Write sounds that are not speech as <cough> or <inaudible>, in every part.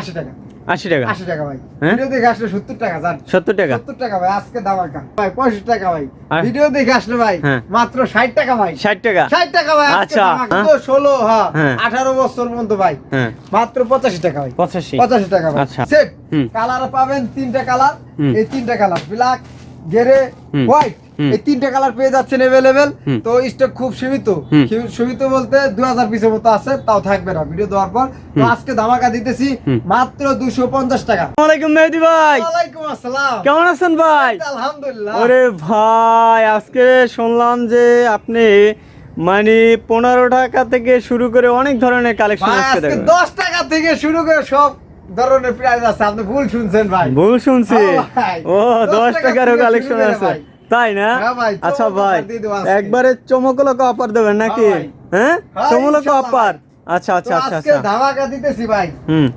আশি টাকা। আশি টাকা? আশি টাকা ভাই? ভিডিও দেখে আসলে সত্তর টাকা জান। সত্তর টাকা? সত্তর টাকা ভাই আজকে দামাকা ভাই পঁয়ষট্টি টাকা ভাই। ভিডিও দেখে আসলে ভাই। মাত্র ষাট টাকা ভাই। ষাট টাকা? ষাট টাকা ভাই আচ্ছা। হ্যাঁ। ষোলো হ্যাঁ হ্যাঁ। আঠারো বছর পর্যন্ত ভাই। হ্যাঁ। মাত্র পঁচাশি টাকা ভাই। পঁচাশি? পঁচাশি টাকা ভাই। আচ্ছা। সেট কালার পাবেন তিনটা কালার এই তিনটা কালার ব্ল্যাক গেরে হোয়াইট। এই তিনটা কালার পেয়ে যাচ্ছেন অ্যাভেলেবেল তো স্টক খুব সীমিত। সীমিত বলতে দুই হাজার পিসের মতো আছে তাও থাকবে না ভিডিও দেওয়ার পর। তো আজকে ধামাকা দিতেছি মাত্র দুশো পঞ্চাশ টাকা। মেহেদি ভাই। ওয়ালাইকুম আসসালাম। কেমন আছেন ভাই? আলহামদুলিল্লাহ। ওরে ভাই আজকে শুনলাম যে আপনি মানে পনেরো টাকা থেকে শুরু করে অনেক ধরনের কালেকশন আজকে দশ টাকা থেকে শুরু করে সব ধরনের প্রাইস আছে। আপনি ভুল শুনছেন ভাই। ভুল শুনছি। ও দশ দশ টাকা টাকারও কালেকশন আছে। ভাই। তাই না? হ্যাঁ আচ্ছা ভাই একবারে চমকলক অফার দেবেন নাকি? হ্যাঁ ভাই। হ্যাঁ? হ্যাঁ, চমকলক অফার। আচ্ছা আচ্ছা আচ্ছা আচ্ছা। ধামাকা দিতেছি ভাই। হুম।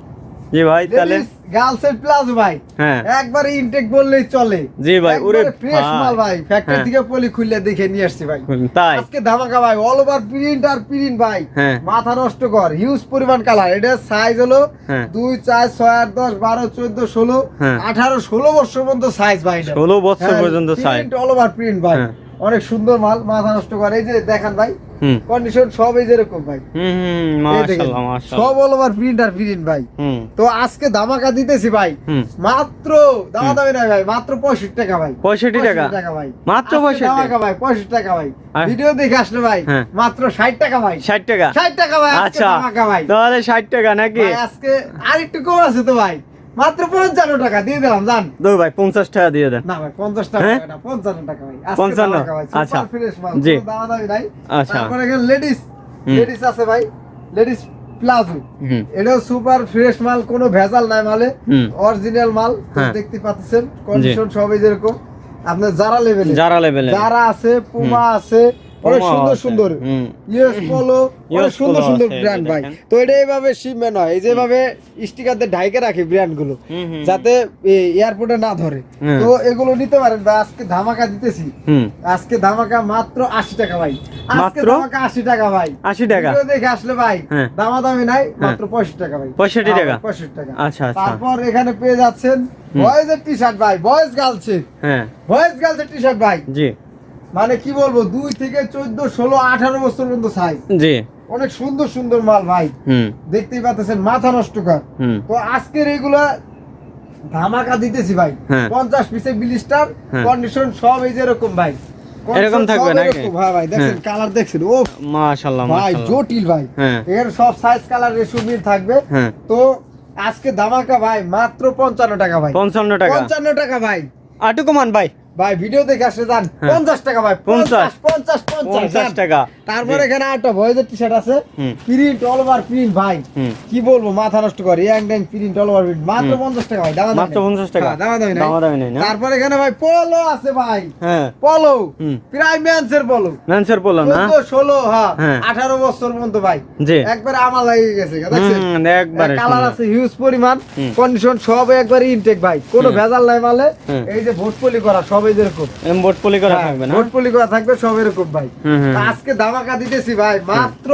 জি ভাই তাহলে গার্লস এর প্লাজো ভাই হ্যাঁ একবারে ইনটেক বললেই চলে জি ভাই, ওরে ফ্রেশ মাল ভাই ফ্যাক্টরি। থেকে পলি খুললে দেখে নিয়ে আসছি ভাই তাই আজকে ধামাকা ভাই অল ওভার প্রিন্ট আর প্রিন্ট ভাই হ্যাঁ। মাথা নষ্ট কর হিউজ পরিমাণ কালার এটা সাইজ হলো হ্যাঁ। দুই চার ছয় আট দশ বারো চোদ্দ ষোলো। আঠারো ষোলো বছর পর্যন্ত সাইজ ভাই। ষোলো বছর পর্যন্ত size print all over print ভাই। অনেক সুন্দর মাল মাথা নষ্ট করে। এই যে দেখান ভাই কন্ডিশন সব এই যেরকম ভাই। সব অল ওভার প্রিন্ট আর প্রিন্ট ভাই। তো আজকে ধামাকা দিতেছি ভাই। মাত্র দামা দামি নাই ভাই মাত্র পঁয়ষট্টি টাকা ভাই। 65 টাকা? টাকা ভাই। মাত্র 65 ধামাকা ভাই পঁয়ষট্টি টাকা ভাই। ভিডিও দেখে আসলে ভাই হ্যাঁ। মাত্র ষাট টাকা ভাই। ষাট টাকা? ষাট টাকা ভাই আচ্ছা। তাহলে ষাট টাকা নাকি? আজকে আরেকটু কম আছে তো ভাই। মাত্র পঞ্চান্ন টাকা দিয়ে দিলাম জান। দো ভাই পঞ্চাশ টাকা দিয়ে দেন। না ভাই পঞ্চাশ টাকা হ্যাঁ? পঞ্চান্ন টাকা ভাই আজকে 55 ধামাকা ভাই, super আচ্ছা। মাল, জি। নাই। আচ্ছা। তারপরে এখানে লেডিস। লেডিস আছে ভাই লেডিস প্লাজো। এটাও সুপার ফ্রেশ মাল কোনো ভেজাল নাই মালে। অরিজিনাল মাল হ্যাঁ। দেখতে পাচ্ছেন কন্ডিশন সবই যেরকম। আপনার যারা লেভেলে যারা লেভেলে যারা আছে পুমা আছে অনেক সুন্দর সুন্দর। ইউএস পোলো অনেক সুন্দর সুন্দর ব্র্যান্ড ভাই। তো এটা এইভাবে শিপমেন্ট হয়। এই যেভাবে স্টিকার দিয়ে ঢাইকে রাখে ব্র্যান্ডগুলো যাতে এয়ারপোর্টে না ধরে। তো এগুলো নিতে পারেন ভাই। আজকে ধামাকা দিতেছি। আজকে ধামাকা মাত্র আশি টাকা ভাই। আজকে ধামাকা আশি টাকা ভাই। 80 টাকা? দেখে আসলে ভাই হ্যাঁ। দামাদামি নাই মাত্র পঁয়ষট্টি টাকা ভাই। 65 হ্যাঁ টাকা? 65 টাকা। আচ্ছা, আচ্ছা। তারপর এখানে পেয়ে যাচ্ছেন বয়েজের টি শার্ট ভাই। বয়েজ গার্লসের হ্যাঁ। বয়েজ গার্লসের টি শার্ট ভাই। জি। মানে কি বলব দুই থেকে চোদ্দ ষোলো আঠারো বছর পর্যন্ত সাইজ। জি। অনেক সুন্দর সুন্দর মাল ভাই। দেখতেই পাচ্ছেন মাথা নষ্ট কর। তো আজকের এগুলা ধামাকা দিতেছি ভাই। হ্যাঁ। পঞ্চাশ পিসে বিলিস্টার হ্যাঁ। কন্ডিশন সব এই যেরকম ভাই। এরকম থাকবে নাকি? হ্যাঁ ভাই দেখছেন হ্যাঁ। কালার দেখছেন ও মাশাআল্লাহ ভাই জটিল ভাই। হ্যাঁ। এখানে সব সাইজ কালার রেশু মিল থাকবে। হ্যাঁ। তো আজকে ধামাকা ভাই মাত্র পঞ্চান্ন টাকা ভাই। পঞ্চান্ন টাকা। পঞ্চান্ন টাকা ভাই। আটু কমান ভাই। ভাই ভিডিও দেখে আসলে যান। হ্যাঁ। পঞ্চাশ টাকা ভাই পঞ্চাশ। পঞ্চাশ। পঞ্চাশ পঞ্চাশ পঞ্চাশ টাকা। তারপরে। এখানে একটা ভয়েজের টি শার্ট আছে প্রিন্ট অল ওভার প্রিন্ট ভাই। কি বলব মাথা নষ্ট করে। ইয়াং ড্যাং প্রিন্ট অল ওভার প্রিন্ট মাত্র। পঞ্চাশ টাকা ভাই দামা মাত্র। 50 টাকা। হ্যাঁ, দামা দামি নাই। দামাদামি নাই না? তারপর এখানে ভাই পলো আছে ভাই। হ্যাঁ। পলো হুম। প্রাইমেন্সের পলো ম্যানসার বলল না? ষোলো হ্যাঁ হ্যাঁ। আঠারো বছর পর্যন্ত ভাই। জি। একবারে আমার লাগে গেছে হুম, কালার আছে হিউজ পরিমাণ। কন্ডিশন সব একবার ইনটেক ভাই। কোনো ভেজাল নাই মালে। এই যে ভোট পলি করা যেরকম। এমবোর্ড পলি করা থাকবে না? পলি করা থাকবে সব এরকম ভাই। আজকে ধামাকা দিতেছি ভাই মাত্র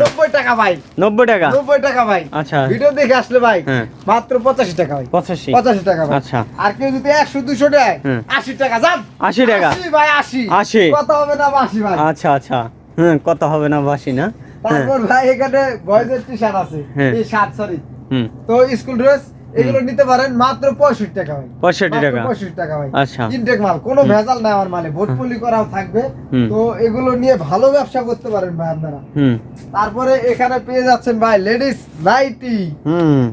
নব্বই টাকা ভাই। নব্বই টাকা? নব্বই টাকা ভাই। আচ্ছা। ভিডিও দেখে আসলে ভাই হ্যাঁ। মাত্র পঁচাশি টাকা ভাই। পঁচাশি? পঁচাশি টাকা ভাই। আচ্ছা। আর কেউ যদি একশো দুশো দেয় হুম। আশি টাকা যান। আশি টাকা? ভাই আশি। আশি। কত হবে না আশি ভাই। আচ্ছা আচ্ছা। হ্যাঁ কত হবে না বাসি না? হ্যাঁ তারপর ভাই এখানে বয়েজের টি শার্ট আছে। হ্যাঁ। এই শার্ট সরি হুম। তো স্কুল ড্রেস এগুলো নিতে পারেন মাত্র পঁয়ষট্টি টাকা ভাই। পঁয়ষট্টি টাকা। পঁয়ষট্টি টাকা ভাই। আচ্ছা। ইনটেক মাল কোনো ভেজাল নাই আমার মালে ভোটপল্লি করাও থাকবে। তো এগুলো নিয়ে ভালো ব্যবসা করতে পারেন ভাই আপনারা। তারপরে এখানে পেয়ে যাচ্ছেন ভাই লেডিস নাইটি।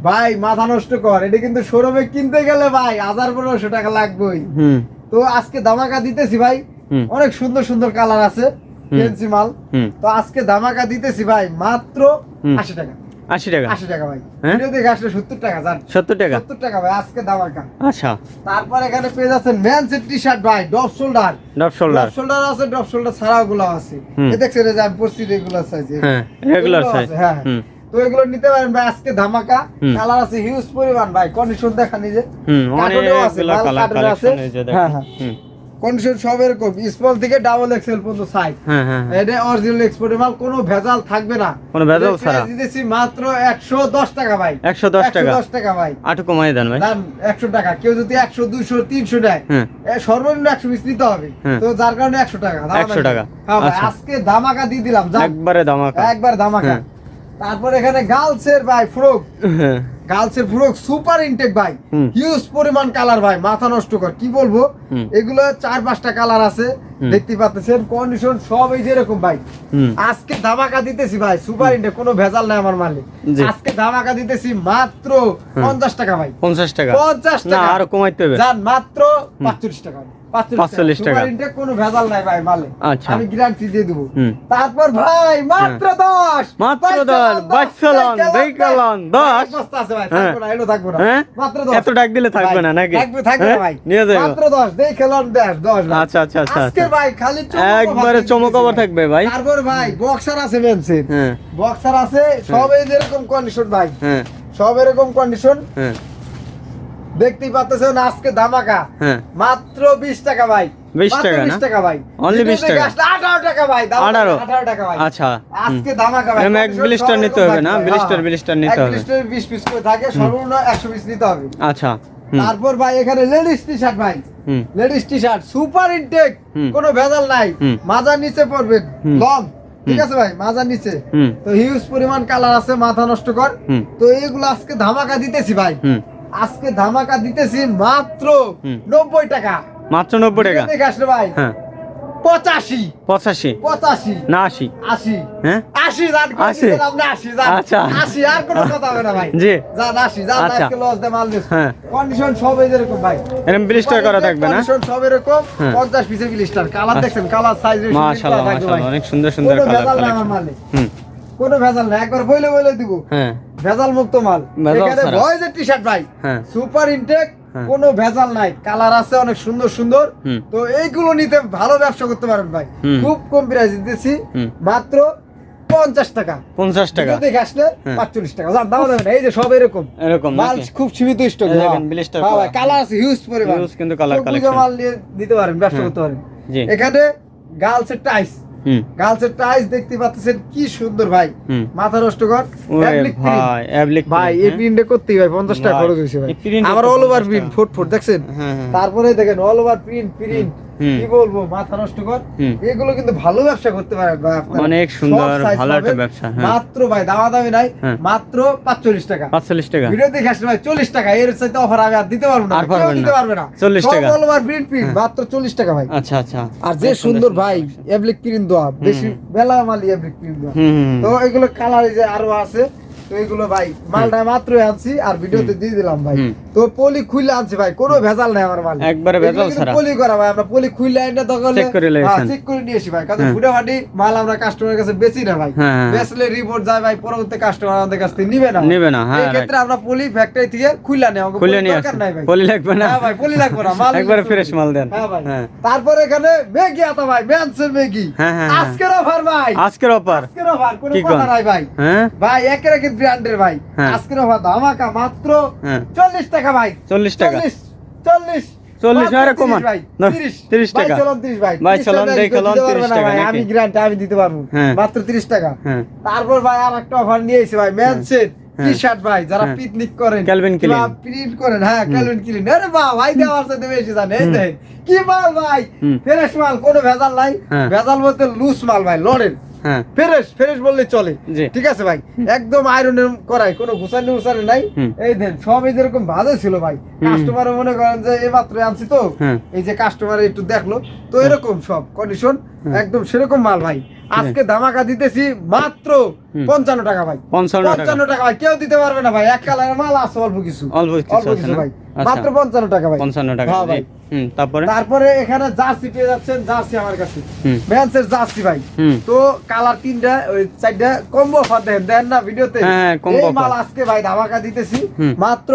ভাই মাথা নষ্ট কর এটা কিন্তু শোরুমে কিনতে গেলে ভাই হাজার পনেরোশো টাকা লাগবেই। তো আজকে দামাকা দিতেছি ভাই। অনেক সুন্দর সুন্দর কালার আছে। ফেন্সি মাল। হুম। তো আজকে দামাকা দিতেছি ভাই মাত্র আশি টাকা। আশি টাকা। আশি টাকা ভাই। হ্যাঁ? ভিডিও দেখে আসলে সত্তর টাকা জান। সত্তর টাকা? সত্তর টাকা ভাই আজকে দামাকা আচ্ছা। তারপর এখানে পেয়ে যাচ্ছেন ম্যানসের টি শার্ট ভাই drop shoulder drop shoulder shoulder আছে ডপ শোল্ডার ছাড়াও গুলো আছে। এ দেখছেন যে আমি পড়ছি রেগুলার সাইজে হ্যাঁ রেগুলার সাইজ হ্যাঁ তো এগুলো নিতে পারেন ভাই আজকে ধামাকা। কালার আছে হিউজ পরিমাণ ভাই কন্ডিশন দেখা নিজে হুম অনেকগুলো কালার কার্টুনে আছে। যে হ্যাঁ, হ্যাঁ। কন্ডিশন সব এরকম স্মল থেকে ডাবল এক্সেল পর্যন্ত সাইজ হ্যাঁ হ্যাঁ হ্যাঁ। এটা অরিজিনাল এক্সপোর্টের মাল কোনো ভেজাল থাকবে না কোনো ভেজাল ছাড়া। দিতেছি মাত্র একশো দশ টাকা ভাই 110 টাকা। দশ টাকা ভাই আটু কমাই দেন ভাই দাম একশো টাকা কেউ যদি একশো দুইশো তিনশো নেয় সর্বনিম্ন একশো পিস নিতে হবে। তো যার কারণে একশো টাকা দাম 100 টাকা। আচ্ছা। আজকে ধামাকা দিয়ে দিলাম। একবারে দামাকা একবার ধামাকা। তারপর এখানে গার্লসের ভাই ফ্রক হ্যাঁ গার্লসের ফ্রক সুপার ইনটেক ভাই। হিউজ পরিমাণ কালার ভাই মাথা নষ্ট কর। কি বলব? এগুলো চার পাঁচটা কালার আছে দেখতে পাচ্ছেন কন্ডিশন সব এই যে এরকম ভাই আজকে ধামাকা দিতেছি ভাই সুপার ইনটেক কোনো ভেজাল নাই আমার মালে আজকে ধামাকা দিতেছি মাত্র পঞ্চাশ টাকা ভাই। পঞ্চাশ টাকা। পঞ্চাশ না টাকা। আরও কমাইতে হবে। যান মাত্র পাঁচচল্লিশ টাকা। 45 টাকা। সুপার কোনো ভেজাল নাই ভাই মালে আচ্ছা। আমি গ্যারান্টি দিয়ে দেবো। তারপর ভাই মাত্র দশ মাত্র ভাই, দশ, চলুন, বাইশ চলুন, দশ, দুই চলুন, দশ। এক বস্তা আছে ভাই, হ্যাঁ। থাকব না, এলো থাকব না। হ্যাঁ? মাত্র দশ। এত ডাক দিলে থাকবে ভাই, না নাকি থাকবে, থাকবে হ্যাঁ? ভাই। নিয়ে যাব মাত্র দশ, দেই খেলাম দেশ, দশ ভাই। আচ্ছা আচ্ছা আচ্ছা আজকে আচ্ছা ভাই খালি চমক একবারে থাকবে ভাই তারপর ভাই বক্সার আছে বেনসিন হ্যাঁ বক্সার আছে সব এই যেরকম কন্ডিশন ভাই হ্যাঁ সব এরকম কন্ডিশন হ্যাঁ দেখতেই পাচ্ছেন আজকে ধামাকা। হ্যাঁ। মাত্র বিশ টাকা ভাই। 20 মাত্র টাকা 20 টাকা ভাই। ভিডিও 20 টাকা? আসলে 18 টাকা ভাই দাম 18 18 টাকা ভাই। আচ্ছা। আজকে ধামাকা ভাই। এক সব নিতে হবে না? blister, হ্যাঁ। blister নিতে এক হবে। blister 20 পিস করে থাকে সর্বনিম্ন 100 পিস নিতে হবে। আচ্ছা। তারপর ভাই এখানে লেডিস টি শার্ট ভাই ladies T shirt super intact কোনো ভেজাল নাই। মাজার নিচে পড়বে। লং। ঠিক আছে ভাই মাজার নিচে। তো হিউজ পরিমাণ কালার আছে মাথা নষ্ট কর। তো এগুলো আজকে ধামাকা দিতেছি ভাই। আজকে ধামাকা দিতেছি মাত্র নব্বই টাকা। মাত্র নব্বই টাকা? দেখে আসলে ভাই হ্যাঁ। পঁচাশি। পঁচাশি? পঁচাশি। না আশি। আশি। হ্যাঁ? আশি যান আশি? আশি যান। আচ্ছা। আশি আর কোনো কথা হবে না ভাই। জি। যান আশি যান আচ্ছা। আজকে লস দে মাল দিস হ্যাঁ। কন্ডিশন সব এই যেরকম ভাই। এরকম ব্লিস্টার করা থাকবে না? কন্ডিশন সব এরকম। হ্যাঁ। পঞ্চাশ পিসের ব্লিস্টার কালার আচ্ছা। দেখছেন কালার সাইজ মাশাআল্লাহ মাশাআল্লাহ অনেক সুন্দর সুন্দর কালার হুম। কোনো ভেজাল নাই একবার বইলে বইলে দিব। হ্যাঁ। ভেজাল মুক্ত মাল। এখানে। ভয়েজের টি শার্ট ভাই হ্যাঁ। সুপার ইনটেক হ্যাঁ। কোনো ভেজাল নাই কালার আছে অনেক সুন্দর সুন্দর। তো এইগুলো নিতে ভালো ব্যবসা করতে পারেন ভাই। খুব কম প্রাইস দিতেছি মাত্র পঞ্চাশ টাকা। পঞ্চাশ টাকা। দেখে আসলে হ্যাঁ। পাঁচচল্লিশ টাকা। দাম দেবেন এই যে সব এরকম। এরকম মাল খুব সীমিত স্টক। কালার আছে হিউজ পরিমাণ। কিন্তু colour চোখ মাল নিয়ে দিতে পারেন ব্যবসা হ্যাঁ। করতে পারেন। এখানে গার্লসের টাইস হুম গার্লসের টাইস দেখতে পাচ্ছেন কি সুন্দর ভাই। মাথা নষ্ট কর। ভাই এই প্রিন্টে করতেই ভাই পঞ্চাশ টাকা খরচ হয়েছে ভাই। আমার অল ওভার প্রিন্ট। ফুট ফুট দেখছেন? হ্যাঁ হ্যাঁ। তারপরে দেখেন অল ওভার প্রিন্ট প্রিন্ট। কি বলব মাথা নষ্ট কর। এগুলো কিন্তু ভালো ব্যবসা করতে আপনারা অনেক সুন্দর, ভালো একটা ব্যবসা, হ্যাঁ। মাত্র ভাই দামা দামি নাই হ্যাঁ। মাত্র পাঁচচল্লিশ টাকা। পাঁচচল্লিশ টাকা। ভিডিও দেখে আসলে ভাই চল্লিশ টাকা এর চাইতে অফার আমি আর দিতে পারব না। আর পারবেন দিতে। পারবে না। 40 সব টাকা। All over print print. মাত্র চল্লিশ টাকা ভাই। আচ্ছা আচ্ছা। আর যে সুন্দর ভাই। এবলিক প্রিন্ট দেওয়া বেশি বেলা মালি এবলিক প্রিন্ট দেওয়া তো এগুলো কালার যে আরও আছে তো এগুলো ভাই মালটা মাত্রই আনছি আর ভিডিওতে দিয়ে দিলাম ভাই। তো পলি খুলে আনছি ভাই কোনো ভেজাল নাই আমার মাল। একবারে ভেজাল ছাড়া। পলি করা ভাই আমরা পলি খুলে আইনা দোকানে Check করে লইছেন। চেক করে নিয়ে আসি ভাই কারণ হ্যাঁ। ফুটে ফাটি মাল আমরা কাস্টমারের কাছে বেচি না ভাই। হ্যাঁ, হ্যাঁ। বেচলে রিপোর্ট যায় ভাই পরবর্তী কাস্টমার আমাদের কাছ থেকে নিবে না নিবে না, হ্যাঁ, এই ক্ষেত্রে আমরা পলি ফ্যাক্টরি থেকে খুলে নেই খুলে নিয়ে আসেন। পলি লাগবে না। হ্যাঁ ভাই পলি লাগবে না মাল <laughs> একবারে ফ্রেশ মাল দেন। হ্যাঁ ভাই। হ্যাঁ। তারপরে এখানে ম্যাগি আতা ভাই ম্যানসের হ্যাঁ, হ্যাঁ, হ্যাঁ। আজকের অফার ভাই। আজকের অফার আজকের অফার কোনো কথা? নাই ভাই। হ্যাঁ? ভাই একের একের ব্র্যান্ডের ভাই। হ্যাঁ। আজকের অফার ধামাকা মাত্র হ্যাঁ। চল্লিশ টাকা ভাই? চল্লিশ টাকা। চল্লিশ চল্লিশ। চল্লিশ কমান। 30 ভাই না, 30 30 ভাই টাকা। ভাই। ভাই 30 চলুন, টাকা দেই কেউ চলুন, দিতে পারবে 30 না টাকা আমি গ্যারান্টি আমি দিতে পারব। হ্যাঁ। মাত্র 30 টাকা। হ্যাঁ। তারপর ভাই আর একটা অফার নিয়ে এসেছি ভাই ম্যানসেট হ্যাঁ। টি শার্ট ভাই যারা। পিকনিক করেন। প্রিন্ট করেন হ্যাঁ ক্যালভিন ক্লিন আরে বাহ ভাই দেওয়ার সাথে বেশি জানে এই দেখেন কি মাল ভাই। ফ্রেশ মাল কোনো ভেজাল নাই। ভেজাল বলতে লুজ মাল ভাই লড়েন। ফ্রেশ ফ্রেশ বললে চলে। ঠিক আছে ভাই? একদম আয়রনের করাই কোনো গুছানি উছানি নাই। এই দেন সব এই যেরকম ভালো ছিল ভাই। কাস্টমার মনে করেন যে এই মাত্র আনছি তো। হ্যাঁ। এই যে কাস্টমার একটু দেখল তো এরকম সব কন্ডিশন একদম সেরকম মাল ভাই। আজকে ধামাকা দিতেছি মাত্র পঞ্চান্ন টাকা ভাই। পঞ্চান্ন টাকা। ভাই কেউ দিতে পারবে না ভাই। এক কালারের মাল আছে অল্প কিছু। অল্প কিছু? ভাই। আচ্ছা। মাত্র পঞ্চান্ন টাকা ভাই। পঞ্চান্ন টাকা হ্যাঁ ভাই। তারপরে? তারপরে এখানে জার্সি পেয়ে যাচ্ছেন জার্সি আমার কাছে। ভ্যান্সের জার্সি ভাই। তো কালার তিনটা ওই চারটা কম্বো অফার দেন দেন না ভিডিওতে? হ্যাঁ, হ্যাঁ, এই মাল আজকে ভাই ধামাকা দিতেছি মাত্র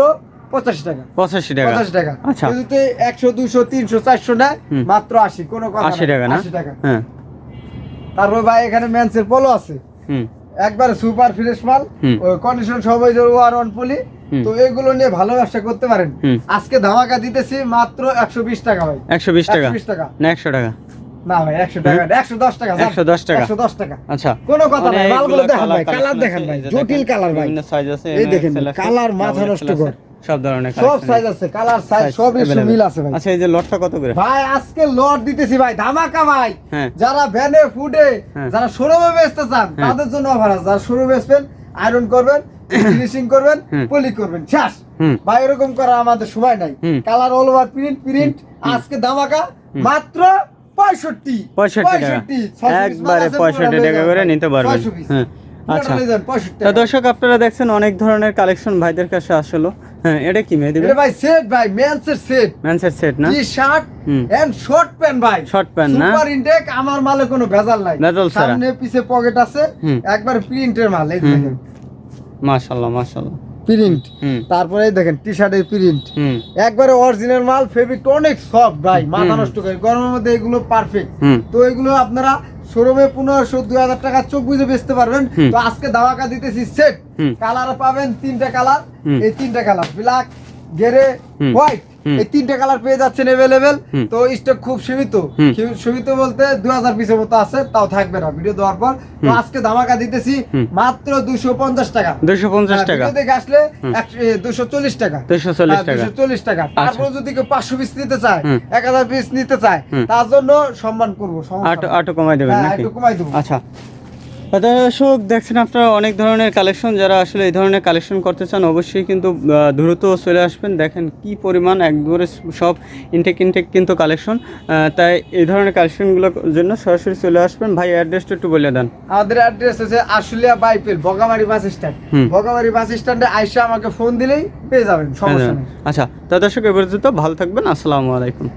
পঁচাশি টাকা। পঁচাশি টাকা। পঁচাশি টাকা। আচ্ছা। যদি একশো দুশো তিনশো চারশো হুম। মাত্র আশি কোনো কথা আশি টাকা না? আশি টাকা। হ্যাঁ। তারপর ভাই এখানে পলো আছে। হুম। একবারে সুপার ফ্রেশ মাল। কন্ডিশন সবাই ওয়ার ওয়ান পলি। তো এগুলো নিয়ে ভালো ব্যবসা করতে পারেন। আজকে ধামাকা দিতেছি মাত্র একশো বিশ টাকা ভাই। একশো বিশ টাকা? টাকা। না একশো টাকা। না ভাই একশো টাকা একশো দশ টাকা স্যার। 110 টাকা। 110 টাকা। আচ্ছা। কোনো কথা নাই মালগুলো দেখেন ভাই কালার collection ভাই জটিল কালার ভাই। বিভিন্ন আছে, এই দেখেন কালার মাথা নষ্ট XL সব ধরনের সব সাইজ আছে কালার সাইজ সব available। মিল আছে ভাই। আচ্ছা এই যে লটটা কত করে? ভাই আজকে লট দিতেছি ভাই ধামাকা ভাই। হ্যাঁ। যারা ভ্যানে ফুডে। যারা শোরুমে বেচতে চান হ্যাঁ। তাদের জন্য অফার আছে। যারা শোরুমে বেচবেন আয়রন করবেন ফিনিশিং করবেন। পলি করবেন শেষ। ভাই এরকম করা আমাদের সময় নাই। Colour all over print print আজকে ধামাকা মাত্র পঁয়ষট্টি। পঁয়ষট্টি একবারে পঁয়ষট্টি টাকা করে নিতে পারবেন। হ্যাঁ আচ্ছা। তা দর্শক আপনারা দেখছেন অনেক ধরনের কালেকশন ভাইদের কাছে আসলো। হ্যাঁ এটা কি মেয়ে দিবে ভাই সেট ভাই মেন্সের সেট ম্যানসের সেট না? T shirt. And short pant ভাই। Short pant না? সুপার ইনটেক আমার মালে কোনো ভেজাল নাই। ভেজাল। সামনে পিছে পকেট আছে। একবার প্রিন্টের মাল এই দেখেন। মাশাল্লাহ মাশাল্লাহ প্রিন্ট তারপরে দেখেন টি শার্টের প্রিন্ট একবারে অরিজিনাল মাল ফেব্রিক অনেক সফট ভাই মাথা নষ্ট করে গরমের মধ্যে এগুলো পারফেক্ট তো এগুলো আপনারা শোরুমে পনেরোশো দুই হাজার টাকা চোখ বুঝে বেচতে পারবেন। তো আজকে দাওয়াকা দিতেছি সেট কালার পাবেন তিনটা কালার এই তিনটা কালার ব্ল্যাক গেরে হোয়াইট এই তিনটা কালার পেয়ে যাচ্ছেন হুম। তো স্টক খুব সীমিত। সীমিত বলতে দুই হাজার পিসের মতো আছে তাও থাকবে না ভিডিও দেওয়ার পর। তো আজকে ধামাকা দিতেছি মাত্র দুশো পঞ্চাশ টাকা। দুশো পঞ্চাশ হ্যাঁ, টাকা। দেখে আসলে দুশো চল্লিশ টাকা। দুশো চল্লিশ হ্যাঁ, টাকা। 240 টাকা। তারপর যদি কেউ পাঁচশো পিস নিতে চায় এক হাজার পিস নিতে চায় তার জন্য সম্মান করব আটো কমাই দেবেন হ্যাঁ, একটু কমাই দেবো। আচ্ছা। দর্শক দেখছেন আপনারা অনেক ধরনের কালেকশন যারা আসলে এই ধরনের কালেকশন করতে চান অবশ্যই কিন্তু দ্রুত চলে আসবেন। দেখেন কি পরিমাণ একবারে সব ইনটেক ইনটেক কিন্তু কালেকশন তাই এই ধরনের কালেকশনগুলোর জন্য সরাসরি চলে আসবেন। ভাই অ্যাড্রেসটা একটু বলে দেন। আমাদের অ্যাড্রেস হচ্ছে আশুলিয়া বাইপেল বগামারি বাস স্ট্যান্ড বগামারি বাস স্ট্যান্ডে আইসা আমাকে ফোন দিলেই পেয়ে যাবেন সমস্যা নেই। আচ্ছা তা দর্শক এবার ভালো থাকবেন। আসসালামু আলাইকুম।